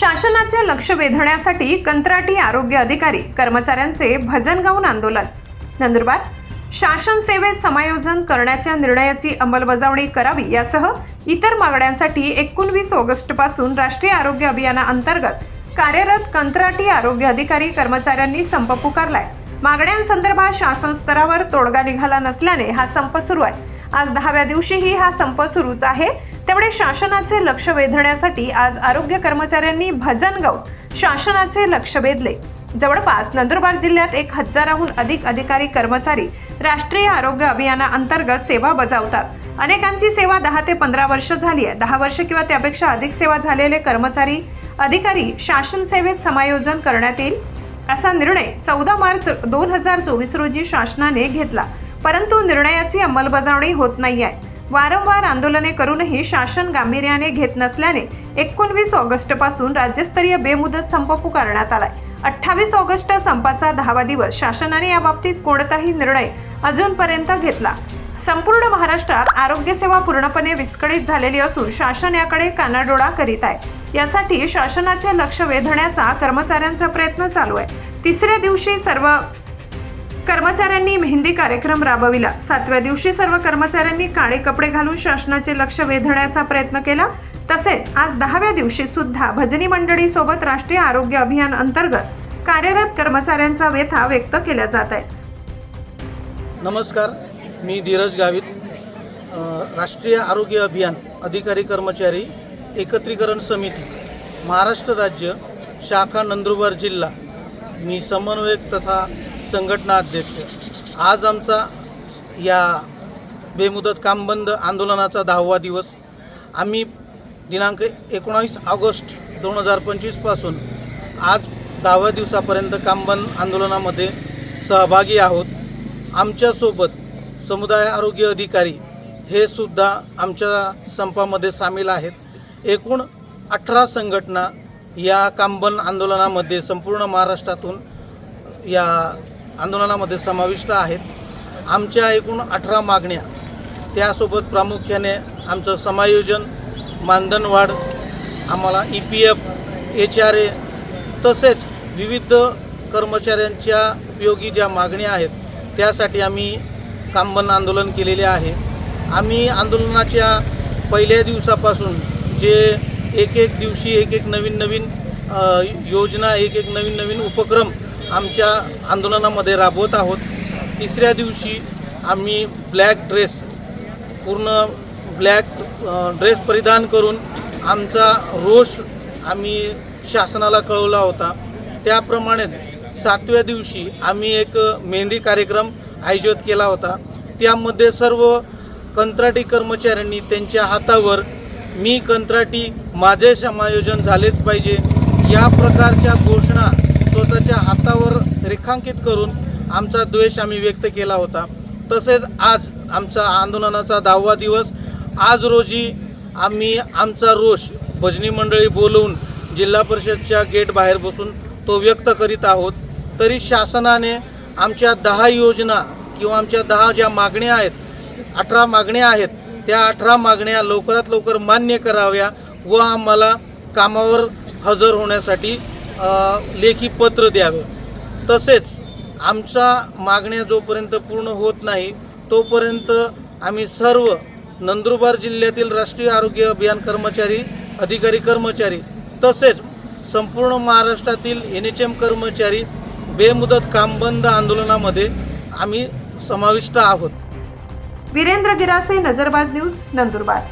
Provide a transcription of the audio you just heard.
शासनाचे लक्ष वेधण्यासाठी कंत्राटी आरोग्य अधिकारी कर्मचाऱ्यांचे भजन गाऊन आंदोलन. नंदुरबार शासन सेवेत समायोजन करण्याच्या निर्णयाची अंमलबजावणी करावी यासह इतर मागण्यांसाठी एकोणवीस ऑगस्टपासून राष्ट्रीय आरोग्य अभियानाअंतर्गत कार्यरत कंत्राटी आरोग्य अधिकारी कर्मचाऱ्यांनी संप पुकारलाय. मागण्यांसंदर्भात शासन स्तरावर तोडगा निघाला नसल्याने हा संप सुरू आहे. आज दहाव्या दिवशीही हा संप सुरूच आहे. त्यामुळे शासनाचे लक्ष वेधण्यासाठी आज आरोग्य कर्मचाऱ्यांनी भजन गाऊन शासनाचे लक्ष वेधले. जवळपास नंदुरबार जिल्ह्यात एक हजाराहून अधिक अधिकारी कर्मचारी राष्ट्रीय आरोग्य अभियानाअंतर्गत सेवा बजावतात. अनेकांची सेवा दहा ते पंधरा वर्ष झाली आहे. दहा वर्ष किंवा त्यापेक्षा अधिक सेवा झालेले कर्मचारी अधिकारी शासन सेवेत समायोजन करण्यात येईल असा निर्णय चौदा मार्च दोन हजार चोवीस रोजी शासनाने घेतला. परंतु निर्णयाची अंमलबजावणी होत नाही आहे वारंवार आंदोलने करूनही शासन गांभीर्याने घेत नसल्याने एकोणवीस ऑगस्टपासून राज्यस्तरीय बेमुदत संप पुकारण्यात आलाय. अठ्ठावीस ऑगस्ट संपाचा दहावा दिवस शासनाने याबाबतीत कोणताही निर्णय अजूनपर्यंत घेतला. संपूर्ण महाराष्ट्रात आरोग्य सेवा पूर्णपणे विस्कळीत झालेली असून शासन याकडे कानाडोळा करीत आहे. यासाठी शासनाचे लक्ष वेधण्याचा कर्मचाऱ्यांचा प्रयत्न चालू आहे. तिसऱ्या दिवशी सर्व कर्मचाऱ्यांनी मेहंदी कार्यक्रम राबविला. सातव्या दिवशी सर्व कर्मचाऱ्यांनी काळे कपडे घालून शासनाचे लक्ष वेधण्याचा प्रयत्न केला. तसेच आज दहाव्या दिवशी सुद्धा भजनी मंडळी सोबत राष्ट्रीय आरोग्य अभियान अंतर्गत कार्यरत कर्मचाऱ्यांचा व्यथा व्यक्त केला जात आहे नमस्कार मी धीरज गावित. राष्ट्रीय आरोग्य अभियान अधिकारी कर्मचारी एकत्रीकरण समिती महाराष्ट्र राज्य शाखा नंदुरबार जिल्हा. मी समन्वयक तथा संघटना अध्यक्ष. आज आमचा या बेमुदत काम बंद आंदोलनाचा दहावा दिवस. आम्ही दिनांक एकोणावीस ऑगस्ट दोन हजार पंचवीसपासून आज दहाव्या दिवसापर्यंत कामबंद आंदोलनामध्ये सहभागी आहोत. आमच्यासोबत समुदाय आरोग्य अधिकारी हे सुद्धा आमच्या संपामध्ये सामील आहेत. एकूण अठरा संघटना या कामबंद आंदोलनामध्ये संपूर्ण महाराष्ट्रातून या आंदोलनामध्ये समाविष्ट आहेत. आमच्या एकूण अठरा मागण्या त्यासोबत प्रामुख्याने आमचं समायोजन मानधनवाढ आम्हाला E P F H R A तसेच विविध कर्मचाऱ्यांच्या उपयोगी ज्या मागण्या आहेत त्यासाठी आम्ही कामबंद आंदोलन केलेले आहे. आम्ही आंदोलनाच्या पहिल्या दिवसापासून जे एक एक दिवशी एक एक नवीन नवीन योजना एक एक नवीन नवीन उपक्रम आमच्या आंदोलनामध्ये राबवत आहोत. तिसऱ्या दिवशी आम्ही ब्लॅक ड्रेस पूर्ण ब्लॅक ड्रेस परिधान करून आमचा रोष आम्ही शासनाला कळवला होता. त्याप्रमाणे सातव्या दिवशी आम्ही एक मेहंदी कार्यक्रम आयोजित केला होता. त्यामध्ये सर्व कंत्राटी कर्मचाऱ्यांनी त्यांच्या हातावर मी कंत्राटी माझे समायोजन झालेच पाहिजे. या प्रकारच्या घोषणा त्यांच्या हातावर रेखांकित करून आमचा द्वेष आम्ही व्यक्त केला होता. तसेच आज आमचा आंदोलनाचा दहावा दिवस. आज रोजी आम्ही आमचा रोष भजनी मंडळी बोलवून जिल्हा परिषदच्या गेट बाहेर बसून तो व्यक्त करीत आहोत. तरी शासनाने आमच्या दहा योजना किंवा आमच्या दहा ज्या मागण्या आहेत अठरा मागण्या आहेत त्या अठरा मागण्या लवकरात लवकर मान्य कराव्या व आम्हाला कामावर हजर होण्यासाठी लेखी पत्र द्यावं. तसेच आमच्या मागण्या जोपर्यंत पूर्ण होत नाही तोपर्यंत आम्ही सर्व नंदुरबार जिल्ह्यातील राष्ट्रीय आरोग्य अभियान कर्मचारी अधिकारी कर्मचारी तसेच संपूर्ण महाराष्ट्रातील एन एच एम कर्मचारी बेमुदत कामबंद आंदोलनामध्ये आम्ही समाविष्ट आहोत. वीरेंद्र दिरासे नजरबाज न्यूज नंदुरबार.